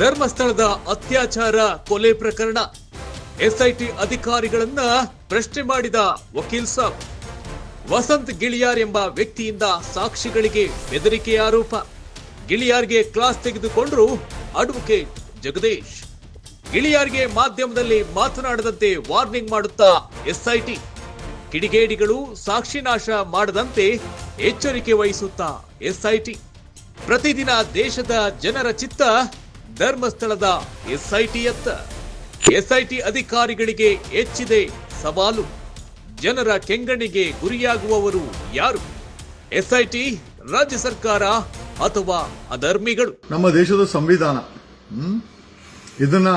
ಧರ್ಮಸ್ಥಳದ ಅತ್ಯಾಚಾರ ಕೊಲೆ ಪ್ರಕರಣ. ಎಸ್ಐಟಿ ಅಧಿಕಾರಿಗಳನ್ನ ಪ್ರಶ್ನೆ ಮಾಡಿದ ವಕೀಲ್ ಸಾಬ್. ವಸಂತ್ ಗಿಳಿಯಾರ್ ಎಂಬ ವ್ಯಕ್ತಿಯಿಂದ ಸಾಕ್ಷಿಗಳಿಗೆ ಬೆದರಿಕೆ ಆರೋಪ. ಗಿಳಿಯಾರ್ಗೆ ಕ್ಲಾಸ್ ತೆಗೆದುಕೊಂಡ್ರು ಅಡ್ವೊಕೇಟ್ ಜಗದೀಶ್. ಗಿಳಿಯಾರ್ಗೆ ಮಾಧ್ಯಮದಲ್ಲಿ ಮಾತನಾಡದಂತೆ ವಾರ್ನಿಂಗ್ ಮಾಡುತ್ತಾ ಎಸ್ಐಟಿ. ಕಿಡಿಗೇಡಿಗಳು ಸಾಕ್ಷಿನಾಶ ಮಾಡದಂತೆ ಎಚ್ಚರಿಕೆ ವಹಿಸುತ್ತಾ ಎಸ್ಐಟಿ. ಪ್ರತಿದಿನ ದೇಶದ ಜನರ ಚಿತ್ತ ಧರ್ಮಸ್ಥಳದ ಎಸ್ಐಟಿಯತ್ತ ಎಸ್ಐಟಿ ಅಧಿಕಾರಿಗಳಿಗೆ ಹೆಚ್ಚಿದೆ ಸವಾಲು. ಜನರ ಕೆಂಗಣಿಗೆ ಗುರಿಯಾಗುವವರು ಯಾರು? ಎಸ್ಐಟಿ, ರಾಜ್ಯ ಸರ್ಕಾರ ಅಥವಾ ಅಧರ್ಮಿಗಳು? ನಮ್ಮ ದೇಶದ ಸಂವಿಧಾನ? ಇದನ್ನ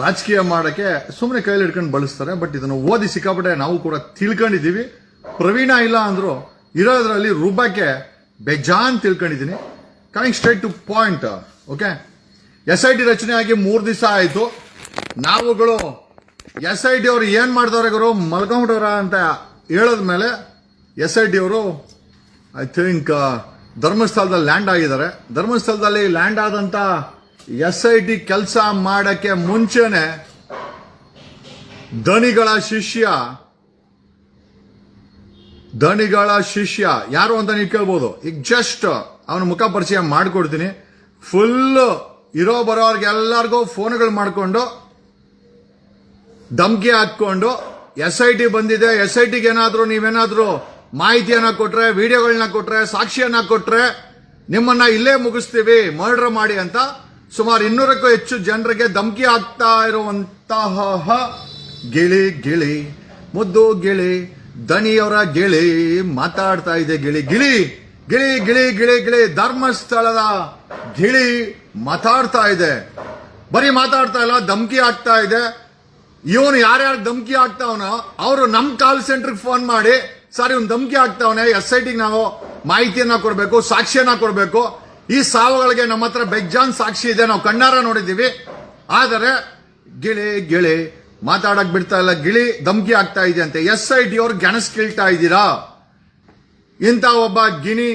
ರಾಜಕೀಯ ಮಾಡಕ್ಕೆ ಸುಮ್ಮನೆ ಕೈಲಿ ಹಿಡ್ಕೊಂಡು ಬಳಸ್ತಾರೆ, ಬಟ್ ಇದನ್ನು ಓದಿ ಸಿಕ್ಕಾಪಟ್ಟೆ ನಾವು ಕೂಡ ತಿಳ್ಕೊಂಡಿದ್ದೀವಿ. ಪ್ರವೀಣ ಇಲ್ಲ ಅಂದ್ರು ಇರೋದ್ರಲ್ಲಿ ರೂಪಕ್ಕೆ ಬೇಜಾನ್ ತಿಳ್ಕೊಂಡಿದ್ದೀನಿ. Coming straight to point okay S I T ರಚನೆ ಆಗಿ ಮೂರು ದಿವಸ ಆಯಿತು. ನಾವುಗಳು ಎಸ್ ಐ ಟಿ ಅವರು ಏನು ಮಾಡ್ತಾರೆ ಗುರು? ಮಲ್ಕೊಂಬಿಟ್ಟವ್ರ ಅಂತ ಹೇಳದ್ಮೇಲೆ ಎಸ್ ಐ ಟಿ ಅವರು ಐ ಥಿಂಕ್ ಧರ್ಮಸ್ಥಳದಲ್ಲಿ ಲ್ಯಾಂಡ್ ಆಗಿದ್ದಾರೆ. ಧರ್ಮಸ್ಥಳದಲ್ಲಿ ಲ್ಯಾಂಡ್ ಆದಂತ ಎಸ್ ಐ ಟಿ ಕೆಲಸ ಮಾಡಕ್ಕೆ ಮುಂಚೆನೆ ಧನಿಗಳ ಶಿಷ್ಯ ಧನಿಗಳ ಶಿಷ್ಯ, ಯಾರು ಅಂತ ನೀವು ಕೇಳ್ಬೋದು? ಈಗ ಜಸ್ಟ್ ಅವನ ಮುಖ ಪರಿಚಯ ಮಾಡಿಕೊಡ್ತೀನಿ. ಫುಲ್ ಇರೋ ಬರೋರ್ಗೆಲ್ಲರಿಗೂ ಫೋನ್ಗಳು ಮಾಡಿಕೊಂಡು, ಧಮಕಿ ಹಾಕ್ಕೊಂಡು, ಎಸ್ ಐ ಟಿ ಬಂದಿದೆ, ಎಸ್ ಐ ಟಿಗೆ ಏನಾದರೂ ನೀವೇನಾದರೂ ಮಾಹಿತಿಯನ್ನು ಕೊಟ್ರೆ ವಿಡಿಯೋಗಳನ್ನ ಕೊಟ್ರೆ, ಸಾಕ್ಷಿಯನ್ನ ಕೊಟ್ರೆ, ನಿಮ್ಮನ್ನ ಇಲ್ಲೇ ಮುಗಿಸ್ತೀವಿ, ಮರ್ಡರ್ ಮಾಡಿ ಅಂತ ಸುಮಾರು ಇನ್ನೂರಕ್ಕೂ ಹೆಚ್ಚು ಜನರಿಗೆ ಧಮಕಿ ಆಗ್ತಾ ಇರುವಂತಹ ಗಿಳಿ ಗಿಳಿ, ಮುದ್ದು ಗಿಳಿ, ದಣಿಯವರ ಗಿಳಿ, ಮಾತಾಡ್ತಾ ಇದೆ ಗಿಳಿ ಗಿಳಿ ಗಿಳಿ ಗಿಳಿ ಗಿಳಿ ಗಿಳಿ, ಧರ್ಮಸ್ಥಳದ ಗಿಳಿ. ಮಾತಾಡ್ತಾ ಇದೆ. ಬರೀ ಮಾತಾಡ್ತಾ ಇಲ್ಲ, ಧಮಕಿ ಆಗ್ತಾ ಇದೆ. ಇವನು ಯಾರ್ಯಾರು ಧಮಕಿ ಆಗ್ತಾವನೋ ಅವರು ನಮ್ಮ ಕಾಲ್ ಸೆಂಟರ್ಗೆ ಫೋನ್ ಮಾಡಿ, ಸರ್, ಇವನು ಧಮ್ಕಿ ಆಗ್ತಾವನೆ ಎಸ್ ಐ ಟಿಗೆ ನಾವು ಮಾಹಿತಿಯನ್ನ ಕೊಡಬೇಕು, ಸಾಕ್ಷಿಯನ್ನ ಕೊಡಬೇಕು. ಈ ಸಾವುಗಳಿಗೆ ನಮ್ಮ ಹತ್ರ ಬೆಗ್ಜಾನ್ ಸಾಕ್ಷಿ ಇದೆ, ನಾವು ಕಣ್ಣಾರ ನೋಡಿದ್ದೀವಿ. ಆದರೆ, ಗಿಳಿ ಗಿಳಿ, ಮಾತಾಡಕ್ ಬಿಡ್ತಾ ಇಲ್ಲ. ಗಿಳಿ ಧಮಕಿ ಆಗ್ತಾ ಇದೆ ಅಂತೆ. ಎಸ್ ಐ ಟಿ ಅವ್ರು ಗೆಣಸ್ ಕೀಳ್ತಾ ಇದ್ದೀರಾ? ಇಂಥ ಒಬ್ಬ ಗಿಣಿ,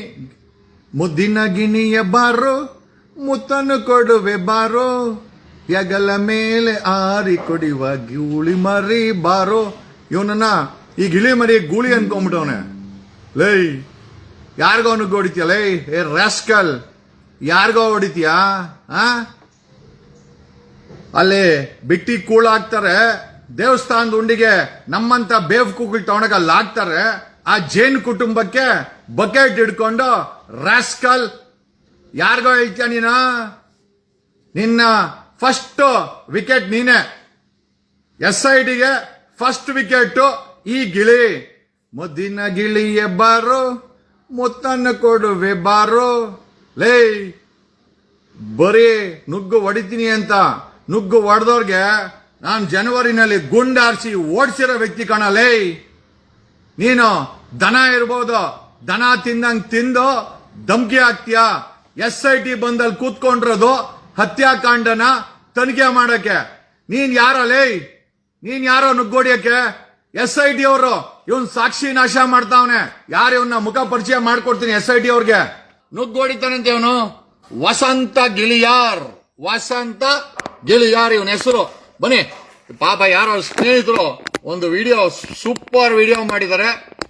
ಮುದ್ದಿನ ಗಿಣಿಯ ಬಾರೋ ಮುತ್ತನ್ನು ಕೊಡುವೆ ಬಾರೋ. ಹೆಗಲ ಮೇಲೆ ಆರಿ ಕೊಡಿವ ಗೂಳಿ ಮರಿ ಬಾರೋ. ಇವನನ್ನ ಈ ಗಿಳಿ ಮರಿ ಗೂಳಿ ಅನ್ಕೊಂಬಿಟ್ಟವನೆ ಲೈ ಯಾರಿಗೋ ಅವನಿಗೆ ಹೊಡಿತೀಯ? ಲೈ ಏ ರಾಸ್ಕಲ್, ಯಾರಿಗೋ ಹೊಡಿತೀಯಾ? ಆ? ಅಲ್ಲಿ ಬಿಟ್ಟಿ ಕೂಳ ಹಾಕ್ತಾರೆ. ದೇವಸ್ಥಾನದ ಉಂಡಿಗೆ ನಮ್ಮಂತ ಬೇವ್ ಕೂಗಳು ತಗೊಂಡಾಗ ಅಲ್ಲಿ ಹಾಕ್ತಾರೆ ಆ ಜೇನು ಕುಟುಂಬಕ್ಕೆ ಬಕೆಟ್ ಹಿಡ್ಕೊಂಡು ರಾಸ್ಕಲ್ ಯಾರಿಗೋ ಹೇಳ್ತೀಯ ನೀನು? ನಿನ್ನ ಫಸ್ಟ್ ವಿಕೆಟ್ ನೀನೆ. ಎಸ್ ಐ ಟಿಗೆ ಫಸ್ಟ್ ವಿಕೆಟ್ ಈ ಗಿಳಿ. ಮುದ್ದಿನ ಗಿಳಿ ಎಬ್ಬಾರು ಮುತ್ತನ್ನು ಕೊಡುವೆ ಬಾರು. ಲೇ, ಬರೀ ನುಗ್ಗು ಹೊಡಿತೀನಿ ಅಂತ ನುಗ್ಗು ಹೊಡೆದವ್ರಿಗೆ ನಾನು ಜನವರಿನಲ್ಲಿ ಗುಂಡಾರಿಸಿ ಓಡಿಸಿರೋ ವ್ಯಕ್ತಿ ಕಾಣಲೇ ನೀನು ದನ ಇರ್ಬೋದು, ದನ ತಿಂದಂಗೆ ತಿಂದು ಧಮ್ಕಿ ಹಾಕ್ತೀಯ? ಎಸ್ ಐ ಟಿ ಬಂದಲ್ಲಿ ಕೂತ್ಕೊಂಡಿರೋದು ಹತ್ಯಾಕಾಂಡನ ತನಿಖೆ ಮಾಡಕ್ಕೆ. ನೀನ್ ಲೇಯ್, ನೀನ್ ಯಾರೋ ನುಗ್ಗೋಡಿಯಕ್ಕೆ? ಎಸ್ ಐ ಟಿ ಅವರು, ಇವನ್ ಸಾಕ್ಷಿ ನಾಶ ಮಾಡ್ತಾವನೆ. ಯಾರು ಇವನ್ನ ಮುಖ ಪರಿಚಯ ಮಾಡ್ಕೊಡ್ತೀನಿ ಎಸ್ ಐ ಟಿ ಅವ್ರಿಗೆ? ನುಗ್ಗೋಡಿತಾನಂತೆ ಇವನು. ವಸಂತ ಗಿಳಿಯಾರ್. ವಸಂತ ಗಿಳಿಯಾರ್ ಇವನ ಹೆಸರು. ಬನ್ನಿ, ಪಾಪ ಯಾರೋ ಸ್ನೇಹಿತರು ಒಂದು ವಿಡಿಯೋ, ಸೂಪರ್ ವಿಡಿಯೋ ಮಾಡಿದ್ದಾರೆ.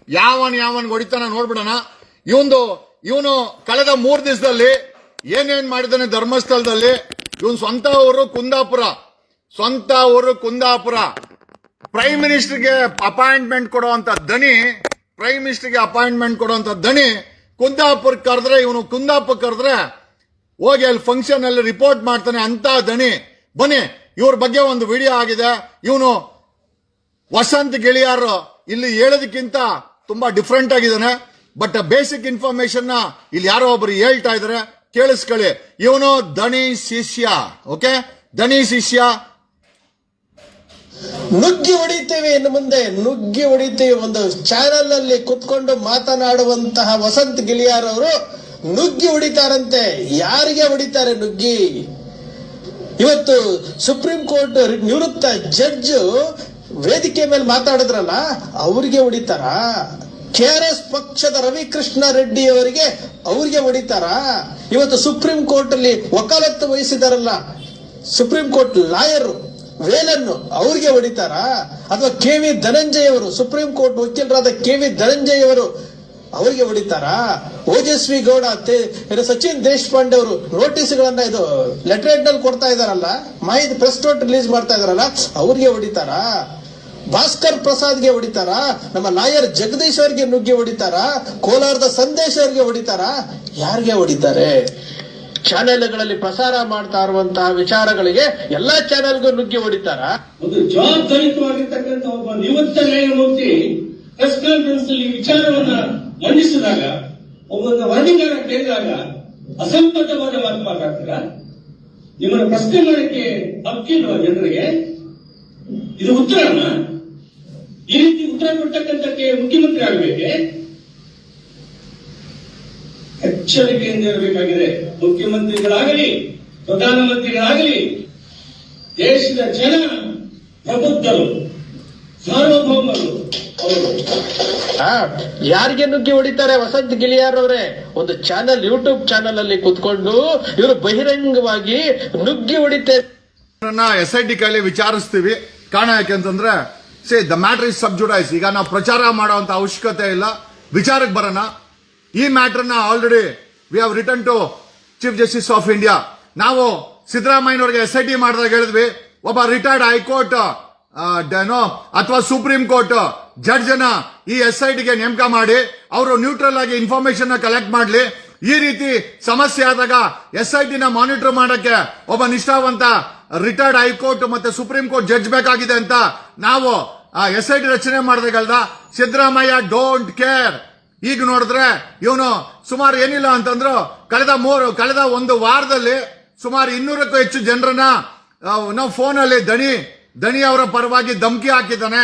ಯಾವನ್ ಯಾವನ್ ಹೊಡಿತಾನ ನೋಡ್ಬಿಡೋಣ. ಇವಂದು ಇವನು ಕಳೆದ ಮೂರು ದಿವಸದಲ್ಲಿ ಏನೇನ್ ಮಾಡಿದಾನೆ ಧರ್ಮಸ್ಥಳದಲ್ಲಿ? ಇವನ್ ಸ್ವಂತ ಊರು ಕುಂದಾಪುರ. ಸ್ವಂತ ಊರು ಕುಂದಾಪುರ. ಪ್ರೈಮ್ ಮಿನಿಸ್ಟರ್ಗೆ ಅಪಾಯಿಂಟ್ಮೆಂಟ್ ಕೊಡುವಂತ ದನಿ ಪ್ರೈಮ್ ಮಿನಿಸ್ಟರ್ಗೆ ಅಪಾಯಿಂಟ್ಮೆಂಟ್ ಕೊಡುವಂತ ದನಿ ಕುಂದಾಪುರ ಕರೆದ್ರೆ, ಇವನು ಕುಂದಾಪುರ ಕರೆದ್ರೆ ಹೋಗಿ ಅಲ್ಲಿ ಫಂಕ್ಷನ್ ಅಲ್ಲಿ ರಿಪೋರ್ಟ್ ಮಾಡ್ತಾನೆ ಅಂತ ದಣಿ ಬನ್ನಿ, ಇವ್ರ ಬಗ್ಗೆ ಒಂದು ವಿಡಿಯೋ ಆಗಿದೆ. ಇವನು ವಸಂತ್ ಗೆಳೆಯರು ಇಲ್ಲಿ ಹೇಳೋದಕ್ಕಿಂತ ತುಂಬಾ ಡಿಫ್ರೆಂಟ್ ಆಗಿದ್ದಾನೆ. ಬಟ್ ಬೇಸಿಕ್ ಇನ್ಫಾರ್ಮೇಶನ್ ಇಲ್ಲಿ ಯಾರೋ ಒಬ್ರು ಹೇಳ್ತಾ ಇದಾರೆ, ಕೇಳಿಸ್ಕೊಳ್ಳಿ. ಇವನು ದನಿ ಶಿಷ್ಯ ಓಕೆ ದಣಿ ಶಿಷ್ಯ. ನುಗ್ಗಿ ಹೊಡಿತೇವೆ ಇನ್ನು ಮುಂದೆ. ನುಗ್ಗಿ ಹೊಡಿತೇವೆ ಒಂದು ಚಾನಲ್ನಲ್ಲಿ ಕುತ್ಕೊಂಡು ಮಾತನಾಡುವಂತಹ ವಸಂತ್ ಗಿಳಿಯಾರ್ ಅವರು ನುಗ್ಗಿ ಹೊಡಿತಾರಂತೆ. ಯಾರಿಗೆ ಹೊಡಿತಾರೆ ನುಗ್ಗಿ? ಇವತ್ತು ಸುಪ್ರೀಂ ಕೋರ್ಟ್ ನಿವೃತ್ತ ಜಡ್ಜ್ ವೇದಿಕೆ ಮೇಲೆ ಮಾತಾಡಿದ್ರಲ್ಲ, ಅವ್ರಿಗೆ ಹೊಡಿತಾರ? ಆರ್ ಎಸ್ ಪಕ್ಷದ ರವಿಕೃಷ್ಣ ರೆಡ್ಡಿ ಅವರಿಗೆ ಅವ್ರಿಗೆ ಹೊಡಿತಾರ? ಇವತ್ತು ಸುಪ್ರೀಂ ಕೋರ್ಟ್ ಅಲ್ಲಿ ವಕಾಲತ್ತು ವಹಿಸಿದಾರಲ್ಲ, ಸುಪ್ರೀಂ ಕೋರ್ಟ್ ಲಾಯರ್ ವೇಲನ್ನು ಅವ್ರಿಗೆ ಹೊಡಿತಾರ? ಅಥವಾ ಕೆ ವಿ ಧನಂಜಯ್ ಅವರು ಸುಪ್ರೀಂ ಕೋರ್ಟ್ ವಕೀಲರಾದ ಕೆ ವಿ ಧನಂಜಯ್ ಅವರು ಅವರಿಗೆ ಹೊಡಿತಾರ? ಓಜಸ್ವಿ ಗೌಡ ಸಚಿನ್ ದೇಶಪಾಂಡೆ ಅವರು ನೋಟಿಸ್ಗಳನ್ನ ಇದು ಲೆಟರ್ನಲ್ಲಿ ಕೊಡ್ತಾ ಇದಾರಲ್ಲ, ಮಾಹಿತಿ ಪ್ರೆಸ್ ನೋಟ್ ರಿಲೀಸ್ ಮಾಡ್ತಾ ಇದಾರಲ್ಲ, ಅವ್ರಿಗೆ ಹೊಡಿತಾರಾ? ಭಾಸ್ಕರ್ ಪ್ರಸಾದ್ಗೆ ಹೊಡಿತಾರ? ನಮ್ಮ ಲಾಯರ್ ಜಗದೀಶ್ ಅವರಿಗೆ ನುಗ್ಗಿ ಹೊಡಿತಾರ? ಕೋಲಾರದ ಸಂದೇಶ್ ಅವರಿಗೆ ಹೊಡಿತಾರ? ಯಾರಿಗೆ ಹೊಡಿತಾರೆ? ಚಾನೆಲ್ಗಳಲ್ಲಿ ಪ್ರಸಾರ ಮಾಡ್ತಾ ಇರುವಂತಹ ವಿಚಾರಗಳಿಗೆ ಎಲ್ಲಾ ಚಾನೆಲ್ಗೂ ನುಗ್ಗಿ ಹೊಡಿತಾರ? ಒಂದು ಜವಾಬ್ದಾರಿತವಾಗಿರ್ತಕ್ಕಂಥ ಒಬ್ಬ ನಿವೃತ್ತ ನ್ಯಾಯಮೂರ್ತಿ ಪ್ರೆಸ್ ಕಾನ್ಫರೆನ್ಸ್ನಲ್ಲಿ ವಿಚಾರವನ್ನ ಮಂಡಿಸಿದಾಗ ಒಬ್ಬೊಂದು ವರದಿಗಾರ ಕೇಳಿದಾಗ ಅಸಂಬದ್ಧವಾದ ಮಾತು ಮಾತಾಡ್ತೀರ ನಿಮ್ಮನ್ನು ಪ್ರಶ್ನೆ ಮಾಡಕ್ಕೆ ಹಕ್ಕಿಲ್ವಾ ಜನರಿಗೆ ಇದು ಉತ್ತರನ? ಈ ರೀತಿ ಉತ್ತರ ಕೊಡ್ತಕ್ಕಂಥಕ್ಕೆ ಮುಖ್ಯಮಂತ್ರಿ ಆಗಬೇಕೆ. ಎಚ್ಚರಿಕೆಯಿಂದ ಇರಬೇಕಾಗಿದೆ ಮುಖ್ಯಮಂತ್ರಿಗಳಾಗಲಿ ಪ್ರಧಾನಮಂತ್ರಿಗಳಾಗಲಿ ದೇಶದ ಜನ ಪ್ರಬುದ್ಧರು ಸಾರ್ವಭೌಮರು ಯಾರಿಗೆ ನುಗ್ಗಿ ಹೊಡಿತಾರೆ ವಸಂತ್ ಗಿಳಿಯಾರ್ ಅವರೇ? ಒಂದು ಚಾನೆಲ್ ಯೂಟ್ಯೂಬ್ ಚಾನೆಲ್ ಅಲ್ಲಿ ಕುತ್ಕೊಂಡು ಇವರು ಬಹಿರಂಗವಾಗಿ ನುಗ್ಗಿ ಹೊಡಿತಾರೆ ಎಸ್ ಐ ಟಿ ಕಾಯಿಲೆ ವಿಚಾರಿಸ್ತೀವಿ. ಕಾರಣ ಯಾಕೆಂತಂದ್ರೆ say the matter is sub judice ಈಗ ನಾವು ಪ್ರಚಾರ ಮಾಡುವಂತ ಅವಶ್ಯಕತೆ ಇಲ್ಲ. ವಿಚಾರಕ್ಕೆ ಬರೋಣ. ಈ ಮ್ಯಾಟರ್ನ already we have return to chief justice of India ನಾವು ಸಿದ್ದರಾಮಯ್ಯನವ್ರಿಗೆ ಎಸ್ ಐ ಟಿ ಮಾಡಿದಾಗ ಹೇಳಿದ್ವಿ. ಒಬ್ಬ ರಿಟೈರ್ಡ್ ಹೈಕೋರ್ಟ್ ಅಥವಾ ಸುಪ್ರೀಂ ಕೋರ್ಟ್ ಜಡ್ಜ್ ಈ ಎಸ್ ಐ ಟಿಗೆ ನೇಮಕ ಮಾಡಿ. ಅವರು ನ್ಯೂಟ್ರಲ್ ಆಗಿ ಇನ್ಫಾರ್ಮೇಶನ್ ಕಲೆಕ್ಟ್ ಮಾಡ್ಲಿ. ಈ ರೀತಿ ಸಮಸ್ಯೆ ಆದಾಗ ಎಸ್ ಐ ಟಿನ ಮಾನಿಟರ್ ಮಾಡಕ್ಕೆ ಒಬ್ಬ ನಿಷ್ಠಾವಂತ ರಿಟೈರ್ಡ್ ಹೈಕೋರ್ಟ್ ಮತ್ತೆ ಸುಪ್ರೀಂ ಕೋರ್ಟ್ ಜಡ್ಜ್ ಬೇಕಾಗಿದೆ ಅಂತ ನಾವು ಎಸ್ ಐ ಟಿ ರಚನೆ ಮಾಡಿದಾಗಲ್ದ ಸಿದ್ದರಾಮಯ್ಯ ಡೋಂಟ್ ಕೇರ್ ಈಗ ನೋಡಿದ್ರೆ ಇವನು ಸುಮಾರು ಏನಿಲ್ಲ ಅಂತಂದ್ರು ಕಳೆದ ಮೂರು, ಕಳೆದ ಒಂದು ವಾರದಲ್ಲಿ ಸುಮಾರು ಇನ್ನೂರಕ್ಕೂ ಹೆಚ್ಚು ಜನರನ್ನ ನಾವು ಫೋನಲ್ಲಿ ದಣಿ ದಣಿ ಅವರ ಪರವಾಗಿ ಧಮಕಿ ಹಾಕಿದ್ದಾನೆ.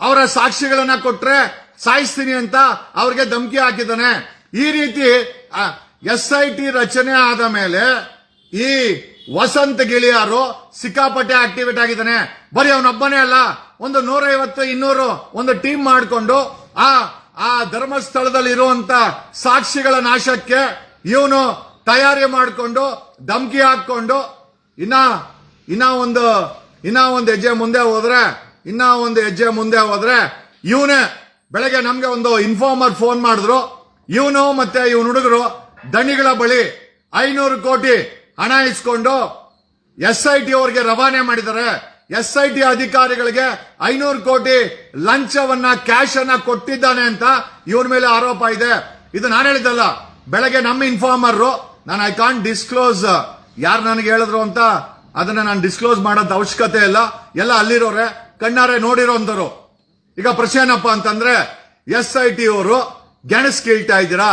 ಅವರ ಸಾಕ್ಷಿಗಳನ್ನ ಕೊಟ್ರೆ ಸಾಯಿಸ್ತೀನಿ ಅಂತ ಅವ್ರಿಗೆ ಧಮಕಿ ಹಾಕಿದ್ದಾನೆ. ಈ ರೀತಿ ಎಸ್ ಐ ಟಿ ರಚನೆ ಆದ ಮೇಲೆ ಈ ವಸಂತ ಗಿಳಿಯಾರು ಸಿಕ್ಕಾಪಟ್ಟೆ ಆಕ್ಟಿವೇಟ್ ಆಗಿದ್ದಾನೆ. ಬರೀ ಅವನೊಬ್ಬನೇ ಅಲ್ಲ, ಒಂದು ನೂರೈವತ್ತು, ಇನ್ನೂರು ಒಂದು ಟೀಮ್ ಮಾಡಿಕೊಂಡು, ಆ ಆ ಧರ್ಮಸ್ಥಳದಲ್ಲಿ ಇರುವಂತ ಸಾಕ್ಷಿಗಳ ನಾಶಕ್ಕೆ ಇವನು ತಯಾರಿ ಮಾಡಿಕೊಂಡು, ಧಮಕಿ ಹಾಕೊಂಡು ಇನ್ನ ಇನ್ನ ಒಂದು ಇನ್ನ ಒಂದು ಹೆಜ್ಜೆ ಮುಂದೆ ಹೋದ್ರೆ, ಇನ್ನ ಒಂದು ಹೆಜ್ಜೆ ಮುಂದೆ ಹೋದ್ರೆ ಇವನೇ ಬೆಳಗ್ಗೆ ನಮ್ಗೆ ಒಂದು ಇನ್ಫಾರ್ಮರ್ ಫೋನ್ ಮಾಡಿದ್ರು. ಇವನು ಮತ್ತೆ ಇವನ್ ಹುಡುಗರು ದಣಿಗಳ ಬಳಿ ಐನೂರು ಕೋಟಿ ಹಣ ಇಸ್ಕೊಂಡು ಎಸ್ ಐ ಟಿ ಅವರಿಗೆ ರವಾನೆ ಮಾಡಿದ್ದಾರೆ. ಎಸ್ ಐ ಟಿ ಅಧಿಕಾರಿಗಳಿಗೆ ಐನೂರು ಕೋಟಿ ಲಂಚವನ್ನ ಕ್ಯಾಶ್ ಅನ್ನ ಕೊಟ್ಟಿದ್ದಾನೆ ಅಂತ ಇವನ ಮೇಲೆ ಆರೋಪ ಇದೆ. ಇದು ನಾನು ಹೇಳಿದ್ದಲ್ಲ, ಬೆಳಗ್ಗೆ ನಮ್ಮ ಇನ್ಫಾರ್ಮರ್ ನಾನು ಐ ಕಾಂಟ್ ಡಿಸ್ಕ್ಲೋಸ್ ಯಾರು ನನಗೆ ಹೇಳಿದ್ರು ಅಂತ, ಅದನ್ನ ನಾನು ಡಿಸ್ಕ್ಲೋಸ್ ಮಾಡೋದ್ ಅವಶ್ಯಕತೆ ಇಲ್ಲ. ಎಲ್ಲ ಅಲ್ಲಿರೋರೆ, ಕಣ್ಣಾರೆ ನೋಡಿರೋಂಥವ್ರು ಈಗ ಪ್ರಶ್ನೆ ಏನಪ್ಪ ಅಂತಂದ್ರೆ ಎಸ್ ಐ ಟಿ ಅವರು ಗೆಣಸ್ ಕೀಳ್ತಾ ಇದ್ದೀರಾ?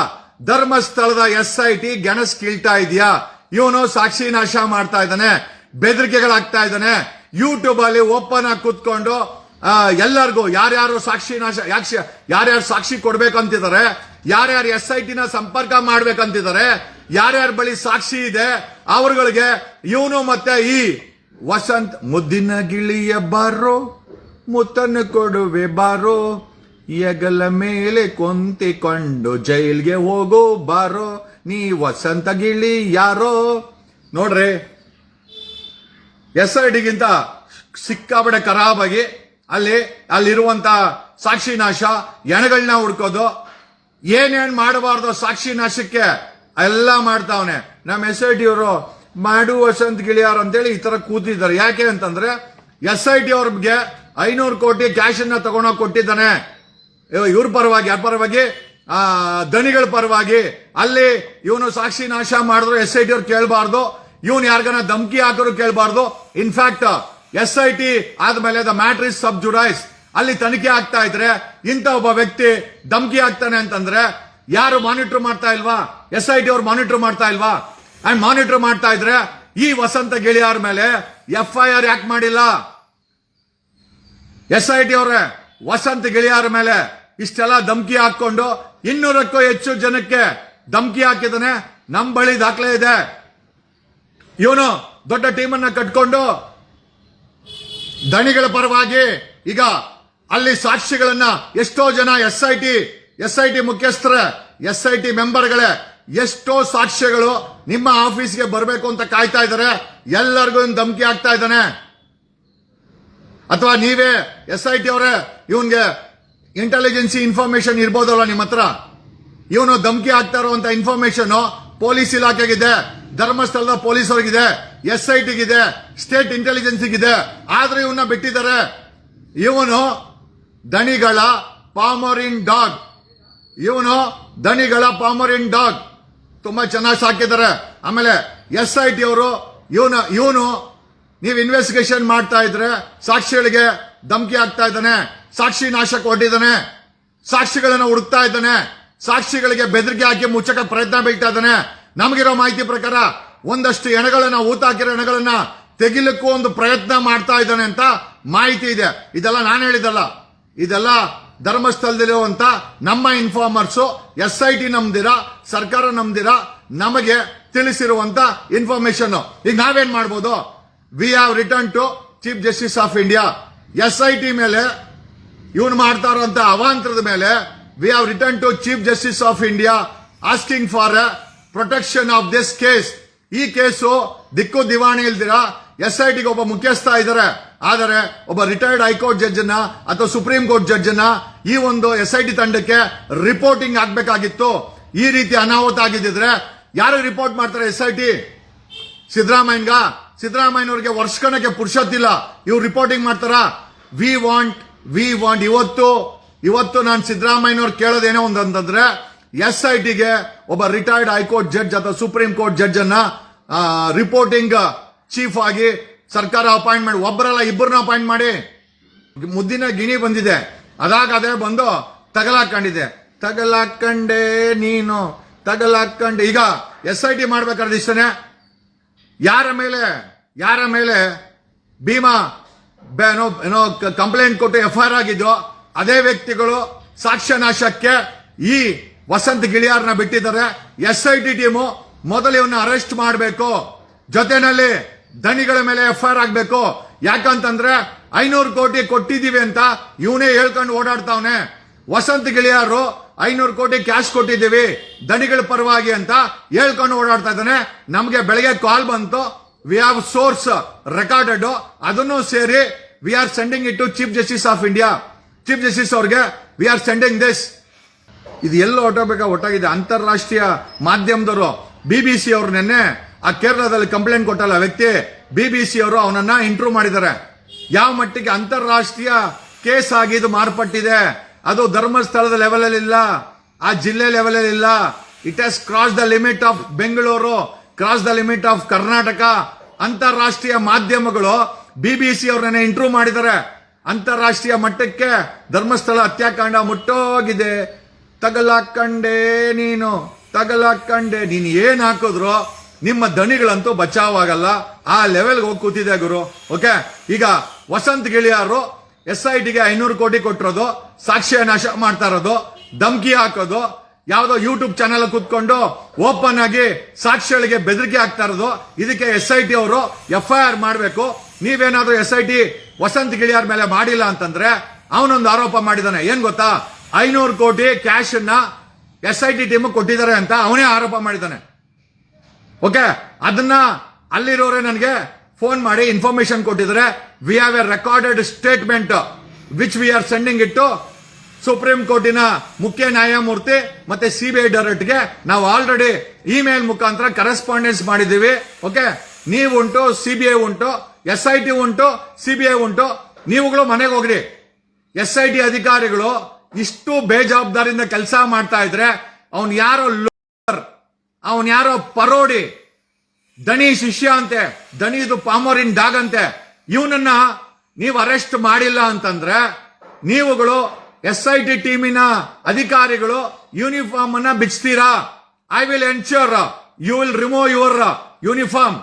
ಧರ್ಮಸ್ಥಳದ ಎಸ್ ಐ ಟಿ ಗೆಣಸ್ ಕೀಳ್ತಾ ಇದೆಯಾ? ಇವನು ಸಾಕ್ಷಿ ನಾಶ ಮಾಡ್ತಾ ಇದ್ದಾನೆ, ಬೆದರಿಕೆಗಳಾಗ್ತಾ ಇದ್ದಾನೆ. ಯೂಟ್ಯೂಬ್ ಅಲ್ಲಿ ಓಪನ್ ಆಗಿ ಕೂತ್ಕೊಂಡು ಎಲ್ಲರಿಗೂ ಯಾರ್ಯಾರು ಸಾಕ್ಷಿ ನಾಶ, ಯಾಕ್ಷ, ಯಾರ್ಯಾರು ಸಾಕ್ಷಿ ಕೊಡ್ಬೇಕಂತಿದ್ದಾರೆ, ಯಾರ್ಯಾರು ಎಸ್ ಐ ಟಿನ ಸಂಪರ್ಕ ಮಾಡ್ಬೇಕಂತಿದ್ದಾರೆ, ಯಾರ್ಯಾರ ಬಳಿ ಸಾಕ್ಷಿ ಇದೆ, ಅವರುಗಳಿಗೆ ಇವನು ಮತ್ತೆ ಈ ವಸಂತ್ ಮುದ್ದಿನ ಗಿಳಿಯ ಬಾರೋ, ಮುತ್ತನ್ನು ಕೊಡುವೆ ಬಾರೋ ಎಗಲ ಮೇಲೆ ಕೊಂತಿಕೊಂಡು ಜೈಲ್ಗೆ ಹೋಗೋ, ಬಾರೋ, ನೀ ವಸಂತ ಗಿಳಿ ಯಾರೋ? ನೋಡ್ರಿ, ಎಸ್ ಐ ಡಿಗಿಂತ ಸಿಕ್ಕಾಬಡೆ ಖರಾಬಾಗಿ ಅಲ್ಲಿ, ಅಲ್ಲಿರುವಂತ ಸಾಕ್ಷಿ ನಾಶ ಎಣಗಳನ್ನ ಹುಡ್ಕೋದು, ಏನೇನ್ ಮಾಡಬಾರ್ದು ಸಾಕ್ಷಿ ನಾಶಕ್ಕೆ ಎಲ್ಲ ಮಾಡ್ತಾವನೆ. ನಮ್ಮ ಎಸ್ ಐ ಟಿ ಅವರು ಮಾಡು ವಸಂತ್ ಗಿಳಿಯಾರ್ ಅಂತೇಳಿ ಈ ತರ ಕೂತಿದ್ದಾರೆ. ಯಾಕೆ ಅಂತಂದ್ರೆ, ಎಸ್ ಐ ಟಿ ಅವ್ರಿಗೆ ಐನೂರು ಕೋಟಿ ಕ್ಯಾಶ್ ಅನ್ನ ತಗೊಂಡೋಗಿ ಕೊಟ್ಟಿದ್ದಾನೆ. ಇವ್ರ ಪರವಾಗಿ, ಯಾರ ಪರವಾಗಿ? ಆ, ದಣಿಗಳ ಪರವಾಗಿ. ಅಲ್ಲಿ ಇವನು ಸಾಕ್ಷಿ ನಾಶ ಮಾಡಿದ್ರು, ಎಸ್ ಐ ಟಿ ಅವ್ರು ಕೇಳಬಾರ್ದು. ಇವನು ಯಾರಿಗನ ಧಮಕಿ ಹಾಕೋರು ಕೇಳಬಾರ್ದು. In fact S I T ಆದ್ಮೇಲೆ the matter is sub judice. ಅಲ್ಲಿ ತನಿಖೆ ಆಗ್ತಾ ಇದ್ರೆ, ಇಂಥ ಒಬ್ಬ ವ್ಯಕ್ತಿ ಧಮಕಿ ಆಗ್ತಾನೆ ಅಂತಂದ್ರೆ, ಯಾರು ಮಾನಿಟರ್ ಮಾಡ್ತಾ ಇಲ್ವಾ? ಎಸ್ ಐ ಟಿ ಅವ್ರು ಮಾನಿಟರ್ ಮಾಡ್ತಾ ಇಲ್ವಾ? ಅಂಡ್ ಮಾನಿಟರ್ ಮಾಡ್ತಾ ಇದ್ರೆ, ಈ ವಸಂತ ಗೆಳೆಯರ ಮೇಲೆ ಎಫ್ ಐ ಆರ್ ಯಾಕೆ ಮಾಡಿಲ್ಲ? ಎಸ್ ಐ ಟಿ ಅವರೇ, ವಸಂತ ಗೆಳೆಯರ ಮೇಲೆ ಇಷ್ಟೆಲ್ಲ ಧಮಕಿ ಹಾಕೊಂಡು ಇನ್ನೂರಕ್ಕೂ ಹೆಚ್ಚು ಜನಕ್ಕೆ ಧಮಕಿ ಹಾಕಿದಾನೆ ನಮ್ ಬಳಿ ದಾಖಲೆ ಇದೆ. ಇವನು ದೊಡ್ಡ ಟೀಮನ್ನ ಕಟ್ಕೊಂಡು ದಣಿಗಳ ಪರವಾಗಿ ಈಗ ಅಲ್ಲಿ ಸಾಕ್ಷಿಗಳನ್ನ ಎಷ್ಟೋ ಜನ S I T S I T ಮುಖ್ಯಸ್ಥರ ಎಸ್ ಐ ಟಿ ಮೆಂಬರ್ಗಳೇ, ಎಷ್ಟೋ ಸಾಕ್ಷ್ಯಗಳು ನಿಮ್ಮ ಆಫೀಸ್ಗೆ ಬರಬೇಕು ಅಂತ ಕಾಯ್ತಾ ಇದ್ದಾರೆ. ಎಲ್ಲರಿಗೂ ಧಮಕಿ ಆಗ್ತಾ ಇದ್ದಾನೆ. ಅಥವಾ ನೀವೇ ಎಸ್ ಐ ಟಿ ಅವರೇ, ಇವನ್ಗೆ ಇಂಟೆಲಿಜೆನ್ಸಿ ಇನ್ಫಾರ್ಮೇಶನ್ ಇರ್ಬೋದಲ್ಲ ನಿಮ್ಮ ಹತ್ರ? ಇವನು ಧಮಕಿ ಆಗ್ತಾ ಇರುವಂತ ಇನ್ಫಾರ್ಮೇಶನ್ ಪೊಲೀಸ್ ಇಲಾಖೆಗಿದೆ, ಧರ್ಮಸ್ಥಳದ ಪೊಲೀಸ್ ಅವ್ರಿಗಿದೆ ಎಸ್ ಐ ಟಿಗಿದೆ ಸ್ಟೇಟ್ ಇಂಟೆಲಿಜೆನ್ಸಿಗಿದೆ ಆದ್ರೆ ಇವನ್ನ ಬಿಟ್ಟಿದ್ದಾರೆ. ಇವನು ದಣಿಗಳ ಪಾಮರಿನ್ ಡಾಗ್. ಇವನು ದಣಿಗಳ ಪಾಮರಿನ್ ಡಾಗ್. ತುಂಬಾ ಚೆನ್ನಾಗಿ ಸಾಕಿದ್ದಾರೆ. ಆಮೇಲೆ ಎಸ್ ಐ ಟಿ ಅವರು ಇವನು ಇವನು ನೀವು ಇನ್ವೆಸ್ಟಿಗೇಷನ್ ಮಾಡ್ತಾ ಇದ್ರೆ ಸಾಕ್ಷಿಗಳಿಗೆ ಧಮಕಿ ಆಗ್ತಾ ಇದ್ದಾನೆ. ಸಾಕ್ಷಿ ನಾಶ ಕೊಟ್ಟಿದ್ದಾನೆ ಸಾಕ್ಷಿಗಳನ್ನ ಹುಡುಕ್ತಾ ಇದ್ದಾನೆ. ಸಾಕ್ಷಿಗಳಿಗೆ ಬೆದರಿಕೆ ಹಾಕಿ ಮುಚ್ಚಕ ಪ್ರಯತ್ನ ಬೀಳ್ತಾ ಇದ್ದಾನೆ. ನಮಗಿರೋ ಮಾಹಿತಿ ಪ್ರಕಾರ ಒಂದಷ್ಟು ಎಣಗಳನ್ನ ಊತಾಕಿರೋ ಎಣಗಳನ್ನ ತೆಗಿಲಿಕ್ಕೂ ಒಂದು ಪ್ರಯತ್ನ ಮಾಡ್ತಾ ಇದ್ದಾನೆ ಅಂತ ಮಾಹಿತಿ ಇದೆ. ಇದೆಲ್ಲ ನಾನು ಹೇಳಿದಲ್ಲ ಇದೆಲ್ಲ ಧರ್ಮಸ್ಥಳದಲ್ಲಿರುವಂತ ನಮ್ಮ ಇನ್ಫಾರ್ಮರ್ಸ್ ಎಸ್ ಐ ಟಿ ನಮ್ದಿರ, ಸರ್ಕಾರ ನಮ್ದಿರ, ನಮಗೆ ತಿಳಿಸಿರುವಂತ ಇನ್ಫಾರ್ಮೇಶನ್ ಈಗ ನಾವೇನ್ ಮಾಡ್ಬೋದು? We have return to chief justice of India S I T ಮೇಲೆ ಇವನು ಮಾಡ್ತಾ ಇರುವಂತ ಅವಾಂತರದ ಮೇಲೆ we have return to chief justice of India asking for protection of this case ಈ ಕೇಸು ದಿಕ್ಕು ದಿವಾಣಿ ಇಲ್ದಿರ? ಎಸ್ ಐ ಟಿಗೆ ಒಬ್ಬ ಮುಖ್ಯಸ್ಥ ಇದ್ದಾರೆ. ಆದರೆ ಒಬ್ಬ ರಿಟೈರ್ಡ್ ಹೈಕೋರ್ಟ್ ಜಡ್ಜ್ ಅನ್ನ ಅಥವಾ ಸುಪ್ರೀಂ ಕೋರ್ಟ್ ಜಡ್ಜ್ ಅನ್ನ ಈ ಒಂದು ಎಸ್ ಐ ಟಿ ತಂಡಕ್ಕೆ ರಿಪೋರ್ಟಿಂಗ್ ಆಗಬೇಕಾಗಿತ್ತು. ಈ ರೀತಿ ಅನಾಹುತ ಆಗಿದ್ದಿದ್ರೆ ಯಾರು ರಿಪೋರ್ಟ್ ಮಾಡ್ತಾರೆ ಎಸ್ ಐ ಟಿ ಸಿದ್ದರಾಮಯ್ಯಗ ಸಿದ್ದರಾಮಯ್ಯನವ್ರಿಗೆ ವರ್ಷಕಣಕ್ಕೆ ಪುರುಷತ್ತಿಲ್ಲ ಇವ್ರು ರಿಪೋರ್ಟಿಂಗ್ ಮಾಡ್ತಾರ? ವಿ ವಾಂಟ್ ವಿ ವಾಂಟ್ ಇವತ್ತು ಇವತ್ತು ನಾನು ಸಿದ್ದರಾಮಯ್ಯನವ್ರು ಕೇಳೋದೇನೋ ಒಂದು ಅಂತಂದ್ರೆ, ಎಸ್ ಐ ಟಿಗೆ ಒಬ್ಬ ರಿಟೈರ್ಡ್ ಹೈಕೋರ್ಟ್ ಜಡ್ಜ್ ಅಥವಾ ಸುಪ್ರೀಂ ಕೋರ್ಟ್ ಜಡ್ಜ್ ಅನ್ನ ರಿಪೋರ್ಟಿಂಗ್ ಚೀಫ್ ಆಗಿ ಸರ್ಕಾರ ಅಪಾಯಿಂಟ್ ಮಾಡಿ ಒಬ್ಬರಲ್ಲ ಇಬ್ಬರನ್ನ ಅಪಾಯಿಂಟ್ ಮಾಡಿ, ಮುದ್ದಿನ ಗಿಣಿ ಬಂದಿದೆ. ಅದಾಗ ಅದೇ ಬಂದು ತಗಲಾಕೊಂಡಿದೆ ತಗಲಾಕಂಡೆ ನೀನು ತಗಲಾಕಂಡೆ ಈಗ ಎಸ್ ಐ ಟಿ ಮಾಡ್ಬೇಕಾದ್ರೆ ಇಷ್ಟನೇ, ಯಾರ ಮೇಲೆ ಯಾರ ಮೇಲೆ ಭೀಮಾ ಏನೋ ಏನೋ ಕಂಪ್ಲೇಂಟ್ ಕೊಟ್ಟು ಎಫ್ ಐ ಆರ್ ಅದೇ ವ್ಯಕ್ತಿಗಳು ಸಾಕ್ಷ್ಯ ನಾಶಕ್ಕೆ ಈ ವಸಂತ್ ಗಿಳಿಯಾರ್ನ ಬಿಟ್ಟಿದ್ದಾರೆ. ಎಸ್ ಐ ಟಿ ಟೀಮು ಮೊದಲು ಇವನ್ನ ಅರೆಸ್ಟ್ ಮಾಡಬೇಕು. ಜೊತೆನಲ್ಲಿ ದಣಿಗಳ ಮೇಲೆ ಎಫ್ ಐ ಆರ್ ಆಗ್ಬೇಕು. ಯಾಕಂತಂದ್ರೆ ಐನೂರು ಕೋಟಿ ಕೊಟ್ಟಿದ್ದೀವಿ ಅಂತ ಇವನೇ ಹೇಳ್ಕೊಂಡು ಓಡಾಡ್ತಾವನೆ. ವಸಂತ್ ಗಿಳಿಯಾರು ಐನೂರು ಕೋಟಿ ಕ್ಯಾಶ್ ಕೊಟ್ಟಿದ್ದೀವಿ. ದಣಿಗಳ ಪರವಾಗಿ ಅಂತ ಹೇಳ್ಕೊಂಡು ಓಡಾಡ್ತಾ ಇದ್ದಾನೆ. ನಮಗೆ ಬೆಳಗ್ಗೆ ಕಾಲ್ ಬಂತು. ವಿ ಹಾವ್ ಸೋರ್ಸ್ ರೆಕಾರ್ಡೆಡ್ ಅದನ್ನು ಸೇರಿ we are sending it to chief justice of India chief justice ಅವ್ರಿಗೆ ವಿ ಆರ್ ಸೆಂಡಿಂಗ್ ದಿಸ್ ಇದು ಎಲ್ಲ ಹೊಟ್ಟೋಗ್ಬೇಕ ಒಟ್ಟಾಗಿದೆ ಅಂತಾರಾಷ್ಟ್ರೀಯ ಮಾಧ್ಯಮದವರು. ಬಿಬಿಸಿ ಅವರು ನಿನ್ನೆ ಆ ಕೇರಳದಲ್ಲಿ ಕಂಪ್ಲೇಂಟ್ ಕೊಟ್ಟಲ್ಲ ವ್ಯಕ್ತಿ. ಬಿಬಿಸಿ ಅವರು ಅವನನ್ನ ಇಂಟ್ರೂ ಮಾಡಿದ್ದಾರೆ. ಯಾವ ಮಟ್ಟಿಗೆ ಅಂತಾರಾಷ್ಟ್ರೀಯ ಕೇಸ್ ಆಗಿ ಇದು ಮಾರ್ಪಟ್ಟಿದೆ? ಅದು ಧರ್ಮಸ್ಥಳದ ಲೆವೆಲ್ ಅಲ್ಲಿ ಇಲ್ಲ. ಆ ಜಿಲ್ಲೆ ಲೆವೆಲ್ ಅಲ್ಲಿ ಇಲ್ಲ. It has cross the limit of Bengaluru cross the limit of Karnataka ಅಂತಾರಾಷ್ಟ್ರೀಯ ಮಾಧ್ಯಮಗಳು ಬಿಬಿಸಿ ಅವ್ರನ್ನ ಇಂಟ್ರೂ ಮಾಡಿದ್ದಾರೆ. ಅಂತಾರಾಷ್ಟ್ರೀಯ ಮಟ್ಟಕ್ಕೆ ಧರ್ಮಸ್ಥಳ ಹತ್ಯಾಕಾಂಡ ಮುಟ್ಟೋಗಿದೆ. ತಗಲಾಕಂಡೆ ನೀನು ತಗಲಾಕಂಡೆ ನೀನು ಏನ್ ಹಾಕಿದ್ರು ನಿಮ್ಮ ದಣಿಗಳಂತೂ ಬಚಾವಾಗಲ್ಲ. ಆ ಲೆವೆಲ್ಗೆ ಹೋಗಿ ಕೂತಿದೆ ಗುರು. ಓಕೆ ಈಗ ವಸಂತ್ ಗಿಳಿಯಾರು ಎಸ್ ಐ ಟಿಗೆ ಐನೂರು ಕೋಟಿ ಕೊಟ್ಟಿರೋದು. ಸಾಕ್ಷ್ಯ ನಾಶ ಮಾಡ್ತಾ ಇರೋದು. ಧಮ್ಕಿ ಹಾಕೋದು. ಯಾವ್ದೋ ಯೂಟ್ಯೂಬ್ ಚಾನೆಲ್ ಕೂತ್ಕೊಂಡು ಓಪನ್ ಆಗಿ ಸಾಕ್ಷಿಗಳಿಗೆ ಬೆದರಿಕೆ ಆಗ್ತಾ ಇರೋದು. ಇದಕ್ಕೆ ಎಸ್ ಐ ಟಿ ಅವರು ಎಫ್ ಐ ಆರ್ ಮಾಡಬೇಕು. ನೀವೇನಾದ್ರೂ S I T Vasanth Giliyar ಮೇಲೆ ಮಾಡಿಲ್ಲ ಅಂತಂದ್ರೆ ಅವನೊಂದು ಆರೋಪ ಮಾಡಿದಾನೆ. ಏನ್ ಗೊತ್ತಾ? ಐನೂರು ಕೋಟಿ ಕ್ಯಾಶ್ ಅನ್ನ ಎಸ್ ಐ ಟಿ ಟೀಮ್ ಕೊಟ್ಟಿದ್ದಾರೆ ಅಂತ ಅವನೇ ಆರೋಪ ಮಾಡಿದ್ದಾನೆ ಓಕೆ ಅದನ್ನ ಅಲ್ಲಿರೋರೆ ನನಗೆ ಫೋನ್ ಮಾಡಿ ಇನ್ಫಾರ್ಮೇಶನ್ ಕೊಟ್ಟಿದ್ದಾರೆ. We have a recorded statement which we are sending it supreme ಕೋರ್ಟಿನ ಮುಖ್ಯ ನ್ಯಾಯಮೂರ್ತಿ ಮತ್ತೆ ಸಿಬಿಐ ಡೈರೆಕ್ಟ್ಗೆ ನಾವು ಆಲ್ರೆಡಿ ಇಮೇಲ್ ಮುಖಾಂತರ ಕರೆಸ್ಪಾಂಡೆನ್ಸ್ ಮಾಡಿದ್ದೀವಿ. ಓಕೆ ನೀವು ಉಂಟು ಸಿಬಿಐ ಉಂಟು, ಎಸ್ ಐ ಟಿ ಉಂಟು ಸಿಬಿಐ ಉಂಟು, ನೀವುಗಳು ಮನೆಗೆ ಹೋಗ್ರಿ. ಎಸ್ ಐ ಟಿ ಅಧಿಕಾರಿಗಳು ಇಷ್ಟು ಬೇಜವಾಬ್ದಾರಿಯಿಂದ ಕೆಲಸ ಮಾಡ್ತಾ ಇದ್ರೆ ಅವನ್ ಯಾರೋ ಅವನ್ ಯಾರೋ ಪರೋಡಿ, ದಣಿ ಶಿಷ್ಯ ಅಂತೆ, ದಣಿದು ಪಾಮೋರಿನ್ ಡಾಗ್ ಅಂತೆ, ಇವನನ್ನ ನೀವು ಅರೆಸ್ಟ್ ಮಾಡಿಲ್ಲ ಅಂತಂದ್ರೆ ನೀವುಗಳು ಎಸ್ ಐ ಟಿ ಟೀಮಿನ ಅಧಿಕಾರಿಗಳು ಯೂನಿಫಾರ್ಮ್ ಅನ್ನ ಬಿಚ್ತೀರಾ? I will ensure you will remove your uniform